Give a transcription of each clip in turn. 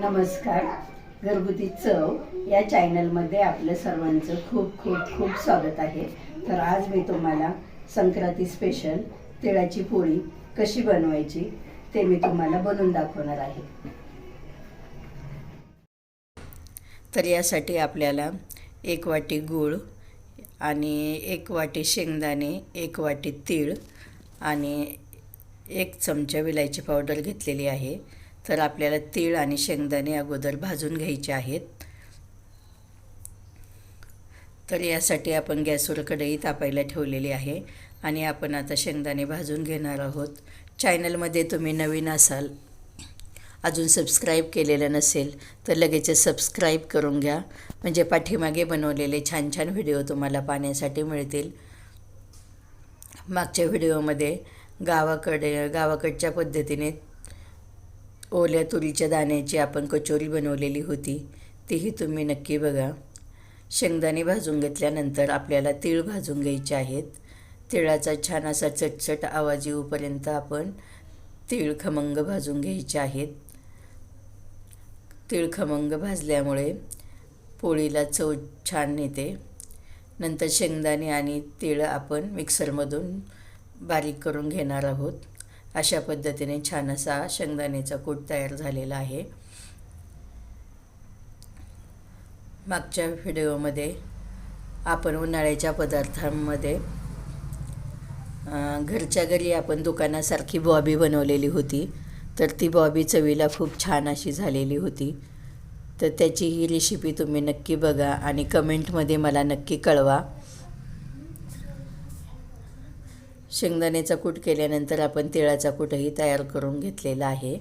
नमस्कार. घरगुती चव या चॅनलमध्ये आपलं सर्वांचं खूप खूप खूप स्वागत आहे. तर आज मी तुम्हाला संक्रांती स्पेशल तिळाची पोळी कशी बनवायची ते मी तुम्हाला बनवून दाखवणार आहे. तर यासाठी आपल्याला एक वाटी गूळ आणि एक वाटी शेंगदाणे एक वाटी तीळ आणि एक चमचा विलायची पावडर घेतलेली आहे. तर आपल्याला तीळ आणि शेंगदाणे अगोदर भाजून घ्यायचे आहेत. तर यासाठी आपण गॅसवर कढई तापायला ठेवलेली आहे आणि आपण आता शेंगदाणे भाजून घेणार आहोत. चॅनलमध्ये तुम्ही नवीन असाल अजून सबस्क्राईब केलेलं नसेल तर लगेच सबस्क्राईब करून घ्या. म्हणजे पाठीमागे बनवलेले छान छान व्हिडिओ तुम्हाला पाहण्यासाठी मिळतील. मागच्या व्हिडिओमध्ये गावाकडे गावाकडच्या पद्धतीने ओल्या तुरीच्या दाण्याची आपण कचोरी बनवलेली होती तीही तुम्ही नक्की बघा. शेंगदाणे भाजून घेतल्यानंतर आपल्याला तीळ भाजून घ्यायचे आहेत. तिळाचा छान असा चटचट आवाज येऊपर्यंत आपण तीळ खमंग भाजून घ्यायचे आहेत. तीळ खमंग भाजल्यामुळे पोळीला चव छान येते. नंतर शेंगदाणे आणि तीळ आपण मिक्सरमधून बारीक करून घेणार आहोत. अशा पद्धतीने छान असा शेंगदाण्याचा कूट तयार झालेला आहे. मागच्या व्हिडिओमध्ये आपण उन्हाळ्याच्या पदार्थांमध्ये घरच्या घरी आपण दुकानासारखी बॉबी बनवलेली होती. तर ती बॉबी चवीला खूप छान अशी झालेली होती. तर त्याची ही रेसिपी तुम्ही नक्की बघा आणि कमेंटमध्ये मला नक्की कळवा. शेंगदाण्याचा कूट केल्यानंतर आपण तिळाचा कूटही तयार करून घेतलेला आहे.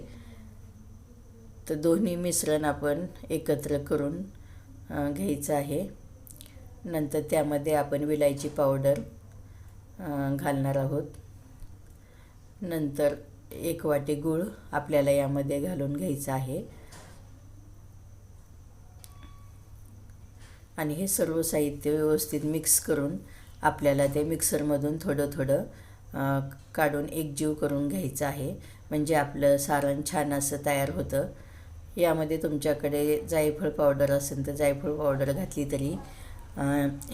तर दोन्ही मिश्रण आपण एकत्र करून घ्यायचं आहे. नंतर त्यामध्ये आपण विलायची पावडर घालणार आहोत. नंतर एक वाटी गूळ आपल्याला यामध्ये घालून घ्यायचं आहे. आणि हे सर्व साहित्य व्यवस्थित मिक्स करून आपल्याला ते मिक्सरमधून थोडं थोडं काढून एकजीव करून घ्यायचं आहे. म्हणजे आपलं सारण छान असं तयार होतं. यामध्ये तुमच्याकडे जायफळ पावडर असेल तर जायफळ पावडर घातली तरी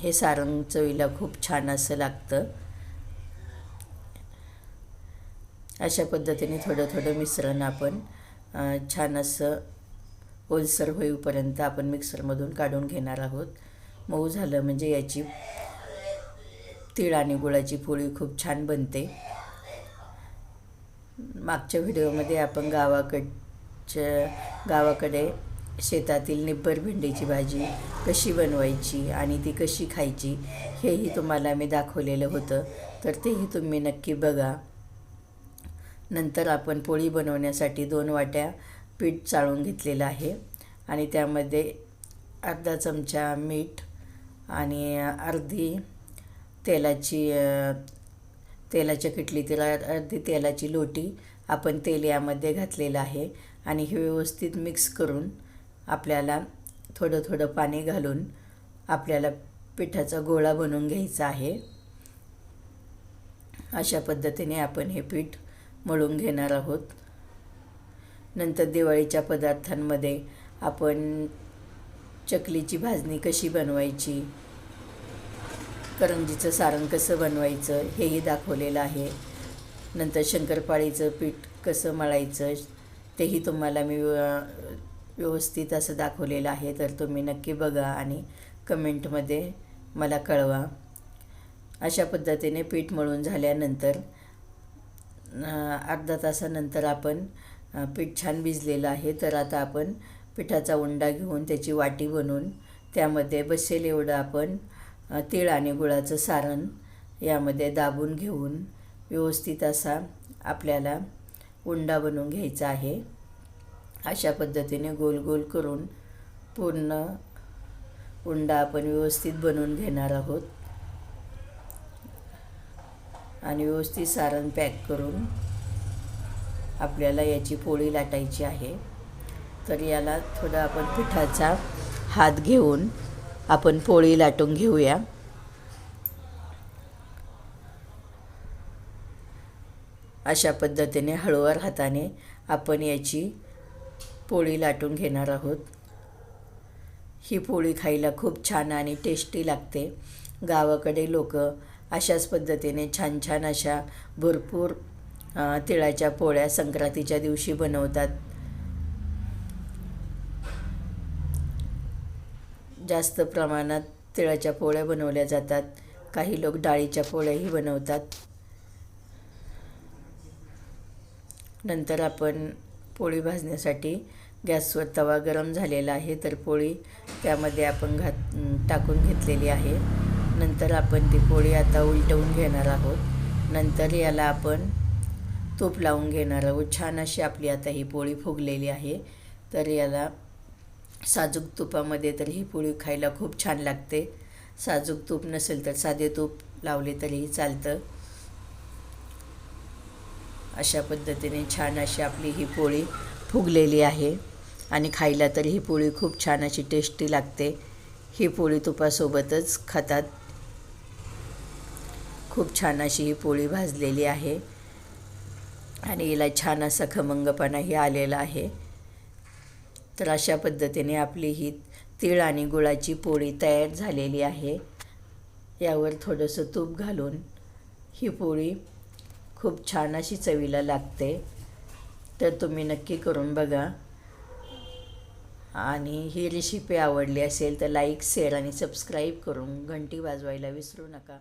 हे सारण चवीला खूप छान असं लागतं. अशा पद्धतीने थोडं थोडं मिश्रण आपण छान असं ओलसर होईपर्यंत आपण मिक्सरमधून काढून घेणार आहोत. मऊ झालं म्हणजे याची तीळ आणि गुळाची पोळी खूप छान बनते. मागच्या व्हिडिओमध्ये आपण गावाकडच्या गावाकडे शेतातील निब्बर भेंडीची भाजी कशी बनवायची आणि ती कशी खायची हेही तुम्हाला मी दाखवलेलं होतं. तर तेही तुम्ही नक्की बघा. नंतर आपण पोळी बनवण्यासाठी दोन वाट्या पीठ चाळून घेतलेलं आहे आणि त्यामध्ये अर्धा चमचा मीठ आणि अर्धी तेलाची तेलाच्या किटलीतील अर्धी तेलाची लोटी आपण तेल यामध्ये घातलेलं आहे आणि हे व्यवस्थित मिक्स करून आपल्याला थोडं थोडं पाणी घालून आपल्याला पिठाचा गोळा बनवून घ्यायचा आहे. अशा पद्धतीने आपण हे पीठ मळून घेणार आहोत. नंतर दिवाळीच्या पदार्थांमध्ये आपण चकलीची भाजणी कशी बनवायची करंजीचं सारण कसं बनवायचं हेही दाखवलेलं आहे. नंतर शंकरपाळीचं पीठ कसं मळायचं तेही तुम्हाला मी व्यवस्थित असं दाखवलेलं आहे. तर तुम्ही नक्की बघा आणि कमेंटमध्ये मला कळवा. अशा पद्धतीने पीठ मळून झाल्यानंतर अर्धा तासानंतर आपण पीठ छान भिजलेलं आहे. तर आता आपण पिठाचा उंडा घेऊन त्याची वाटी बनवून त्यामध्ये बसेल एवढं आपण तीळ आणि गुळाचं सारण यामध्ये दाबून घेऊन व्यवस्थित असा आपल्याला उंडा बनवून घ्यायचा आहे. अशा पद्धतीने गोल गोल करून पूर्ण उंडा आपण व्यवस्थित बनवून घेणार आहोत. आणि व्यवस्थित सारण पॅक करून आपल्याला याची पोळी लाटायची आहे. तर याला थोडं आपण पिठाचा हात घेऊन आपण पोळी लाटून घेऊया. अशा पद्धतीने हळूवार हाताने आपण याची पोळी लाटून घेणार आहोत. ही पोळी खायला खूप छान आणि टेस्टी लागते. गावाकडे लोक अशाच पद्धतीने छान छान अशा भरपूर तिळाच्या पोळ्या संक्रांतीच्या दिवशी बनवतात. जास्त प्रमाणात तिळाच्या पोळ्या बनवल्या जातात. काही लोक डाळीच्या पोळ्याही बनवतात. नंतर आपण पोळी भाजण्यासाठी गॅसवर तवा गरम झालेला आहे तर पोळी त्यामध्ये आपण घात टाकून घेतलेली आहे. नंतर आपण ती पोळी आता उलटवून घेणार आहोत. नंतर याला आपण तूप लावून घेणार आहोत. छान अशी आपली आता ही पोळी फुगलेली आहे. तर याला साजूक तुपामध्ये तर ही पोळी खायला खूप छान लागते. साजूक तूप नसेल तर साधे तूप लावले तरीही चालतं. अशा पद्धतीने छान अशी आपली ही पोळी फुगलेली आहे आणि खायला तर ही पोळी खूप छान अशी टेस्टी लागते. ही पोळी तुपासोबतच खातात. खूप छान अशी ही पोळी भाजलेली आहे. आणि हिला छान असा खमंगपणाही आलेला आहे. तर अशा पद्धतीने आपली ही तीळ आणि गुळाची पोळी तयार झालेली आहे. यावर थोडंसं तूप घालून ही पोळी खूप छान अशी चवीला लागते. तर तुम्ही नक्की करून बघा. आणि ही रेसिपी आवडली असेल तर लाईक शेअर आणि सबस्क्राईब करून घंटी वाजवायला विसरू नका.